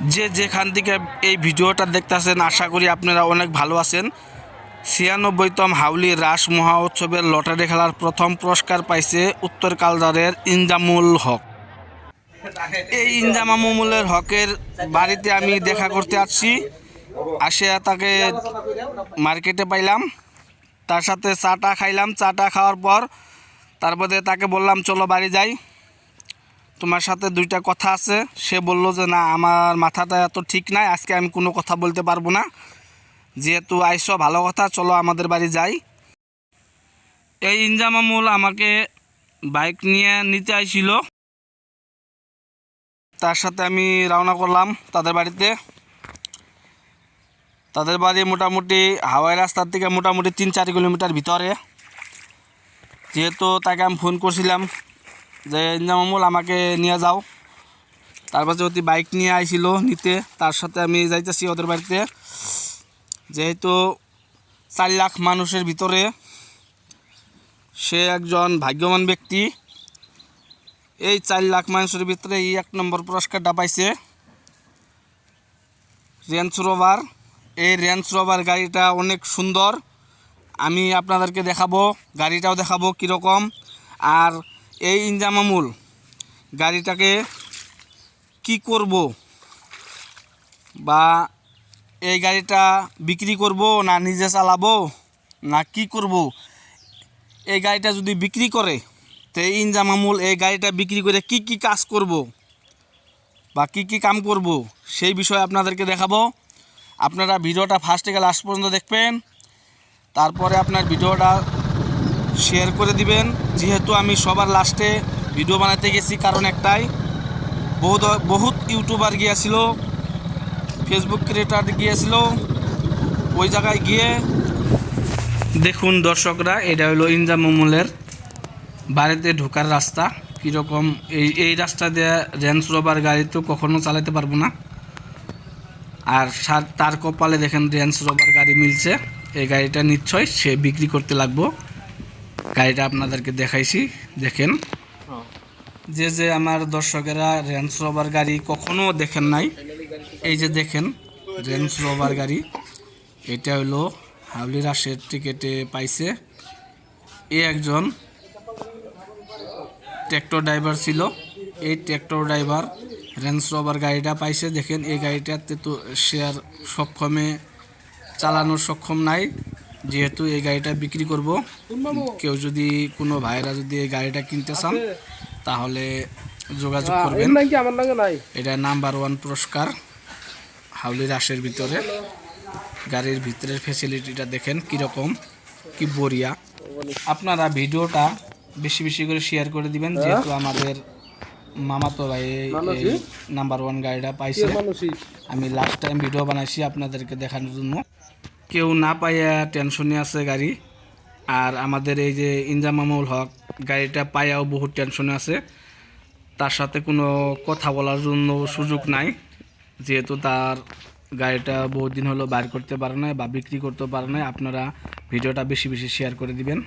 যে যেখান থেকে এই ভিডিওটা দেখতেছেন, আশা করি আপনারা অনেক ভালো আছেন। ছিয়ানব্বইতম হাউলি রাস মহা উৎসবের লটারি খেলার প্রথম পুরস্কার পাইছে উত্তর কালদারের ইনজামুল হক। এই ইনজামামুলের হকের বাড়িতে আমি দেখা করতে আসছি। আসে তাকে মার্কেটে পাইলাম। তার সাথে চাটা খাইলাম। চাটা খাওয়ার পর তারপরে তাকে বললাম, চলো বাড়ি যাই। তোমার সাথে দুইটা কথা আছে। সে বলল যে, না, আমার মাথাটা এত ঠিক নাই, আজকে আমি কোনো কথা বলতে পারব না। যেহেতু আইসো, ভালো কথা, চলো আমাদের বাড়ি যাই। এই ইনজামামুল আমাকে বাইক নিয়ে নিতে আইছিল। তার সাথে আমি রওনা করলাম তাদের বাড়িতে। তাদের বাড়ি মোটামুটি হাওয়াই রাস্তার থেকে মোটামুটি তিন চার কিলোমিটার ভিতরে। যেহেতু তাকে আমি ফোন করছিলাম যে ইনজামামুল আমাকে নিয়ে যাও। তারপর যদি বাইক নিয়ে আইছিল নিতে। তার সাথে আমি যাইতেছি ওদের বাড়িতে। যেহেতু চার লাখ মানুষের ভিতরে সে একজন ভাগ্যবান ব্যক্তি, এই চার লাখ মানুষের ভিতরে এই এক নম্বর পুরস্কারটা পাইছে। রেঞ্জ রোভার এই রেঞ্জ রোভার গাড়িটা অনেক সুন্দর। আমি আপনাদেরকে দেখাবো, গাড়িটাও দেখাবো কীরকম। আর এই ইনজামামুল গাড়িটাকে কি করব? বা এই গাড়িটা বিক্রি করব না নিজে চালাবো? না কি করব? এই গাড়িটা যদি বিক্রি করে, তো এই ইনজামামুল এই গাড়িটা বিক্রি করে কি কি কাজ করব? বা কি কি কাম করব? সেই বিষয়ে আপনাদেরকে দেখাবো। আপনারা ভিডিওটা ফার্স্ট থেকে লাস্ট পর্যন্ত দেখবেন। তারপরে আপনার ভিডিওটা শেয়ার করে দিবেন। যেহেতু আমি সবার লাস্টে ভিডিও বানাতে গেছি, কারণ একটাই, বহুত বহুত ইউটিউবার গিয়েছিল ফেসবুক ক্রিয়েটার গিয়েছিল, ওই জায়গায় গিয়ে, দেখুন দর্শকরা, এটা হলো ইনজামুলের বাড়িতে ঢোকার রাস্তা। কীরকম এই এই রাস্তা দিয়ে রেঞ্জ রোভার গাড়ি তো কখনো চালাতে পারব না। আর তার কপালে দেখেন রেঞ্জ রোভার গাড়ি মিলছে, এই গাড়িটা নিশ্চয় সে বিক্রি করতে লাগবো। গাড়িটা আপনাদেরকে দেখাইছি দেখেন। যে যে আমার দর্শকেরা রেঞ্জ রোভার গাড়ি কখনো দেখেন নাই এই যে দেখেন রেঞ্জ রোভার গাড়ি। এটা হলো হাবলি রাশের টিকেটে পাইছে। এ একজন ট্র্যাক্টর ড্রাইভার ছিল। এই ট্র্যাক্টর ড্রাইভার রেঞ্জ রোভার গাড়িটা পাইছে। দেখেন এই গাড়িটাতে তো সে আর সক্ষমে চালানোর সক্ষম নাই। যেহেতু এই গাড়িটা বিক্রি করব কেউ যদি কোনো ভাইরা যদি এই গাড়িটা কিনতে চান তাহলে যোগাযোগ করবেন। এটা নাম্বার ওয়ান পুরস্কার হাউলি রাশের ভিতরে। গাড়ির ভিতরের ফেসিলিটিটা দেখেন কীরকম কি বরিয়া আপনারা ভিডিওটা বেশি বেশি করে শেয়ার করে দিবেন যেহেতু আমাদের মামাতো ভাই নাম্বার ওয়ান গাড়িটা পাইছে। আমি লাস্ট টাইম ভিডিও বানাইছি আপনাদেরকে দেখানোর জন্য। কেউ না পাইয়া টেনশনে আছে গাড়ি। আর আমাদের এই যে ইনজামামুল হক, গাড়িটা পাইয়াও বহুত টেনশনে আছে। তার সাথে কোনো কথা বলার জন্য সুযোগ নাই। যেহেতু তার গাড়িটা বহুদিন হলো বাইর করতে পারে না বা বিক্রি করতে পারে না আপনারা ভিডিওটা বেশি বেশি শেয়ার করে দিবেন।